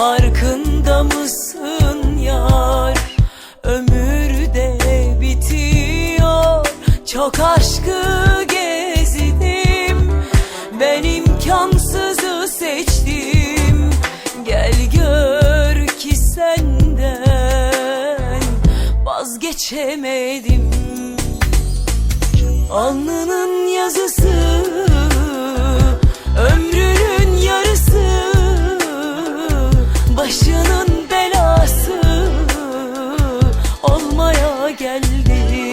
Farkında mısın yar? Ömür de bitiyor. Çok aşkı gezdim. Ben imkansızı seçtim. Gel gör ki senden Vazgeçemedim. Alnının yazısı geldi.